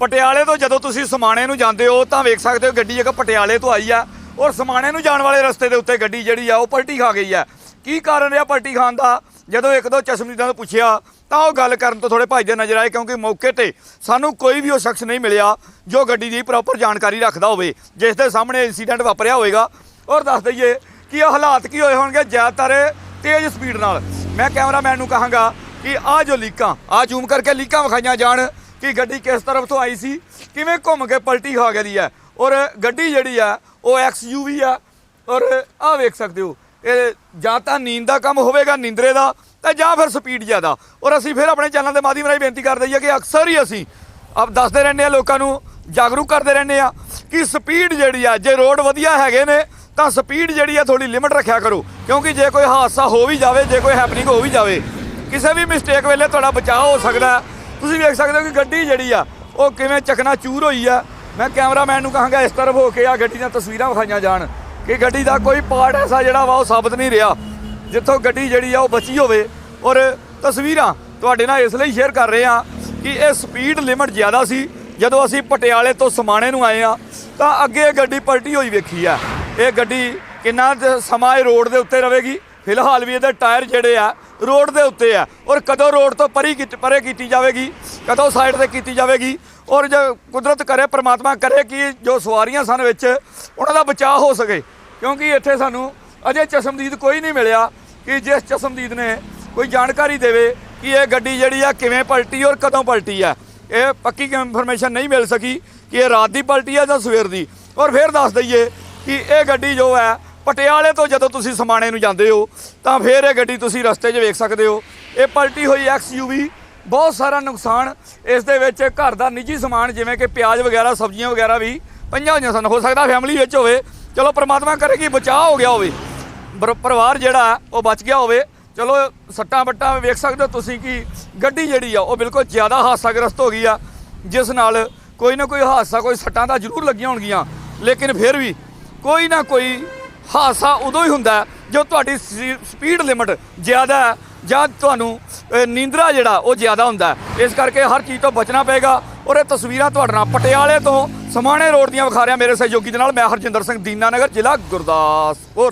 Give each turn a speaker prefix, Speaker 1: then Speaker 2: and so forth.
Speaker 1: ਪਟਿਆਲੇ ਤੋਂ ਜਦੋਂ ਤੁਸੀਂ ਸਮਾਣੇ ਨੂੰ ਜਾਂਦੇ ਹੋ ਤਾਂ ਵੇਖ ਸਕਦੇ ਹੋ ਗੱਡੀ ਇੱਕ ਪਟਿਆਲੇ ਤੋਂ ਆਈ ਆ ਔਰ ਸਮਾਣੇ ਨੂੰ ਜਾਣ ਵਾਲੇ ਰਸਤੇ ਦੇ ਉੱਤੇ ਗੱਡੀ ਜਿਹੜੀ ਆ ਉਹ ਪਲਟੀ ਖਾ ਗਈ ਆ। ਕੀ ਕਾਰਨ ਰਿਹਾ ਪਲਟੀ ਖਾਣ ਦਾ? ਜਦੋਂ ਇੱਕ ਦੋ ਚਸ਼ਮਦੀਦਾਂ ਨੂੰ ਪੁੱਛਿਆ ਤਾਂ ਉਹ ਗੱਲ ਕਰਨ ਤੋਂ ਥੋੜੇ ਭੱਜਦੇ ਨਜ਼ਰ ਆਏ ਕਿਉਂਕਿ ਮੌਕੇ ਤੇ ਸਾਨੂੰ ਕੋਈ ਵੀ ਉਹ ਸ਼ਖਸ ਨਹੀਂ ਮਿਲਿਆ ਜੋ ਗੱਡੀ ਦੀ ਪ੍ਰੋਪਰ ਜਾਣਕਾਰੀ ਰੱਖਦਾ ਹੋਵੇ, ਜਿਸ ਦੇ ਸਾਹਮਣੇ ਇਨਸੀਡੈਂਟ ਵਾਪਰਿਆ ਹੋਵੇਗਾ ਔਰ ਦੱਸ ਦਈਏ ਕਿ ਇਹ ਹਾਲਾਤ ਕੀ ਹੋਏ ਹੋਣਗੇ ਜ਼ਿਆਦਾਤਰ ਤੇਜ਼ ਸਪੀਡ ਨਾਲ। ਮੈਂ ਕੈਮਰਾਮੈਨ ਨੂੰ ਕਹਾਂਗਾ ਕਿ ਆ ਜੋ ਲੀਕਾਂ ਆ ਜ਼ੂਮ ਕਰਕੇ ਲੀਕਾਂ ਵਿਖਾਈਆਂ ਜਾਣ। ਕਿ ਗੱਡੀ ਕਿਸ ਤਰਫ ਤੋਂ ਆਈ ਸੀ, ਕਿਵੇਂ ਘੁੰਮ ਕੇ ਪਲਟੀ ਖਾ ਗਈ ਹੈ। ਔਰ ਗੱਡੀ ਜਿਹੜੀ ਆ, ਉਹ ਐਕਸਯੂਵੀ ਆ। ਔਰ ਆ ਵੇਖ ਸਕਦੇ ਹੋ, ਇਹ ਜਾਂ ਤਾਂ ਨੀਂਦ ਦਾ ਕੰਮ ਹੋਵੇਗਾ ਨਿੰਦਰੇ ਦਾ, ਤੇ ਜਾਂ ਫਿਰ ਸਪੀਡ ਜ਼ਿਆਦਾ। ਔਰ ਅਸੀਂ ਫਿਰ ਆਪਣੇ ਚੈਨਲ ਦੇ ਮਾਧਿਅਮ ਰਾਹੀਂ ਬੇਨਤੀ ਕਰਦੇ ਹਾਂ ਕਿ ਅਕਸਰ ਹੀ ਅਸੀਂ ਆਪ ਦੱਸਦੇ ਰਹਿੰਦੇ ਆ ਲੋਕਾਂ ਨੂੰ ਜਾਗਰੂਕ ਕਰਦੇ ਰਹਿੰਦੇ ਆ ਕਿ ਸਪੀਡ ਜਿਹੜੀ ਆ, ਜੇ ਰੋਡ ਵਧੀਆ ਹੈਗੇ ਨੇ, ਤਾਂ ਸਪੀਡ ਜਿਹੜੀ ਆ ਥੋੜੀ ਲਿਮਟ ਰੱਖਿਆ ਕਰੋ। ਕਿਉਂਕਿ ਜੇ ਕੋਈ ਹਾਦਸਾ ਹੋ ਵੀ ਜਾਵੇ, ਜੇ ਕੋਈ ਹੈਪਨਿੰਗ ਹੋ ਵੀ ਜਾਵੇ, ਕਿਸੇ ਵੀ ਮਿਸਟੇਕ ਵੇਲੇ ਤੁਹਾਡਾ ਬਚਾਅ ਹੋ ਸਕਦਾ ਤੁਸੀਂ ਵੇਖ ਸਕਦੇ ਹੋ ਕਿ ਗੱਡੀ ਜਿਹੜੀ ਆ, ਉਹ ਕਿਵੇਂ ਚਕਨਾ ਚੂਰ ਹੋਈ ਆ। ਮੈਂ ਕੈਮਰਾਮੈਨ ਨੂੰ ਕਹਾਂਗਾ ਇਸ ਤਰਫ ਹੋ ਕੇ ਆ ਗੱਡੀ ਦੀਆਂ ਤਸਵੀਰਾਂ ਵਿਖਾਈਆਂ ਜਾਣ ਕਿ ਗੱਡੀ ਦਾ ਕੋਈ ਪਾਰਟ ਐਸਾ ਜਿਹੜਾ ਵਾ ਉਹ ਸਾਬਤ ਨਹੀਂ ਰਿਹਾ, ਜਿੱਥੋਂ ਗੱਡੀ ਜਿਹੜੀ ਆ ਉਹ ਬਚੀ ਹੋਵੇ। ਔਰ ਤਸਵੀਰਾਂ ਤੁਹਾਡੇ ਨਾਲ ਇਸ ਲਈ ਸ਼ੇਅਰ ਕਰ ਰਹੇ ਆ ਕਿ ਇਹ ਸਪੀਡ ਲਿਮਟ ਜ਼ਿਆਦਾ ਸੀ। ਜਦੋਂ ਅਸੀਂ ਪਟਿਆਲੇ ਤੋਂ ਸਮਾਣੇ ਨੂੰ ਆਏ ਆ ਤਾਂ ਅੱਗੇ ਇਹ ਗੱਡੀ ਪਲਟੀ ਹੋਈ ਵੇਖੀ ਆ। ਇਹ ਗੱਡੀ ਕਿੰਨਾ ਸਮਾਂ ਇਹ ਰੋਡ ਦੇ ਉੱਤੇ ਰਹੇਗੀ। ਫਿਲਹਾਲ ਵੀ ਇਹਦੇ ਟਾਇਰ ਜਿਹੜੇ ਆ ਰੋਡ ਦੇ ਉੱਤੇ ਆ। ਔਰ ਕਦੋਂ ਰੋਡ ਤੋਂ ਪਰੀ ਕੀਤੀ- ਪਰੇ ਕੀਤੀ ਜਾਵੇਗੀ, ਕਦੋਂ ਸਾਈਡ ਤੇ ਕੀਤੀ ਜਾਵੇਗੀ, ਔਰ ਜੇ ਕੁਦਰਤ ਕਰੇ, ਪ੍ਰਮਾਤਮਾ ਕਰੇ ਕਿ ਜੋ ਸਵਾਰੀਆਂ ਸਨ ਵਿੱਚ, ਉਹਨਾਂ ਦਾ ਬਚਾਅ ਹੋ ਸਕੇ। ਕਿਉਂਕਿ ਇੱਥੇ ਸਾਨੂੰ ਅਜੇ ਚਸ਼ਮਦੀਦ ਕੋਈ ਨਹੀਂ ਮਿਲਿਆ ਕਿ ਜਿਸ ਚਸ਼ਮਦੀਦ ਨੇ ਕੋਈ ਜਾਣਕਾਰੀ ਦੇਵੇ ਕਿ ਇਹ ਗੱਡੀ ਜਿਹੜੀ ਆ ਕਿਵੇਂ ਪਲਟੀ ਔਰ ਕਦੋਂ ਪਲਟੀ ਆ। ਇਹ ਪੱਕੀ ਇਨਫੋਰਮੇਸ਼ਨ ਨਹੀਂ ਮਿਲ ਸਕੀ ਕਿ ਇਹ ਰਾਤ ਦੀ ਪਲਟੀ ਆ ਜਾਂ ਸਵੇਰ ਦੀ। ਔਰ ਫਿਰ ਦੱਸ ਦਈਏ ਕਿ ਇਹ ਗੱਡੀ ਜੋ ਹੈ ਪਟਿਆਲੇ ਤੋਂ ਜਦੋਂ ਤੁਸੀਂ ਸਮਾਣੇ ਨੂੰ ਜਾਂਦੇ ਹੋ ਤਾਂ ਫਿਰ ਇਹ ਗੱਡੀ ਤੁਸੀਂ ਰਸਤੇ 'ਚ ਵੇਖ ਸਕਦੇ ਹੋ। ਇਹ ਪਲਟੀ ਹੋਈ ਐਕਸਯੂਵੀ ਬਹੁਤ ਸਾਰਾ ਨੁਕਸਾਨ। ਇਸ ਦੇ ਵਿੱਚ ਘਰ ਦਾ ਨਿੱਜੀ ਸਮਾਨ ਜਿਵੇਂ ਕਿ ਪਿਆਜ਼ ਵਗੈਰਾ ਸਬਜ਼ੀਆਂ ਵਗੈਰਾ ਵੀ ਪਈਆਂ ਹੋਈਆਂ ਸਨ। ਹੋ ਸਕਦਾ ਫੈਮਿਲੀ ਵਿੱਚ ਹੋਵੇ। ਚਲੋ ਪ੍ਰਮਾਤਮਾ ਕਰੇ ਕਿ ਬਚਾਅ ਹੋ ਗਿਆ ਹੋਵੇ। ਪਰ- ਪਰਿਵਾਰ ਜਿਹੜਾ ਹੈ, ਉਹ ਬਚ ਗਿਆ ਹੋਵੇ। ਚਲੋ ਸੱਟਾਂ ਬੱਟਾਂ ਵੇਖ ਸਕਦੇ ਹੋ ਤੁਸੀਂ ਕਿ ਗੱਡੀ ਜਿਹੜੀ ਆ ਉਹ ਬਿਲਕੁਲ ਜ਼ਿਆਦਾ ਹਾਦਸਾਗ੍ਰਸਤ ਹੋ ਗਈ ਆ ਜਿਸ ਨਾਲ ਕੋਈ ਨਾ ਕੋਈ ਹਾਦਸਾ ਕੋਈ ਸੱਟਾਂ ਤਾਂ ਜ਼ਰੂਰ ਲੱਗੀਆਂ ਹੋਣਗੀਆਂ। ਲੇਕਿਨ ਫਿਰ ਵੀ ਕੋਈ ਨਾ ਕੋਈ ਹਾਦਸਾ ਉਦੋਂ ਹੀ ਹੁੰਦਾ ਜੋ ਤੁਹਾਡੀ ਸੀ- ਸਪੀਡ ਲਿਮਟ ਜ਼ਿਆਦਾ ਹੈ ਜਾਂ ਤੁਹਾਨੂੰ ਨੀਂਦਰਾ ਜਿਹੜਾ, ਉਹ ਜ਼ਿਆਦਾ ਹੁੰਦਾ ਇਸ ਕਰਕੇ ਹਰ ਚੀਜ਼ ਤੋਂ ਬਚਣਾ ਪਏਗਾ ਔਰ ਇਹ ਤਸਵੀਰਾਂ ਤੁਹਾਡੇ ਨਾਲ ਪਟਿਆਲੇ ਤੋਂ ਸਮਾਣੇ ਰੋਡ ਦੀਆਂ ਵਿਖਾ ਰਿਹਾ ਮੇਰੇ ਸਹਿਯੋਗੀ ਦੇ ਨਾਲ। ਮੈਂ ਹਰਜਿੰਦਰ ਸਿੰਘ ਦੀਨਾ ਨਗਰ ਜ਼ਿਲ੍ਹਾ ਗੁਰਦਾਸਪੁਰ।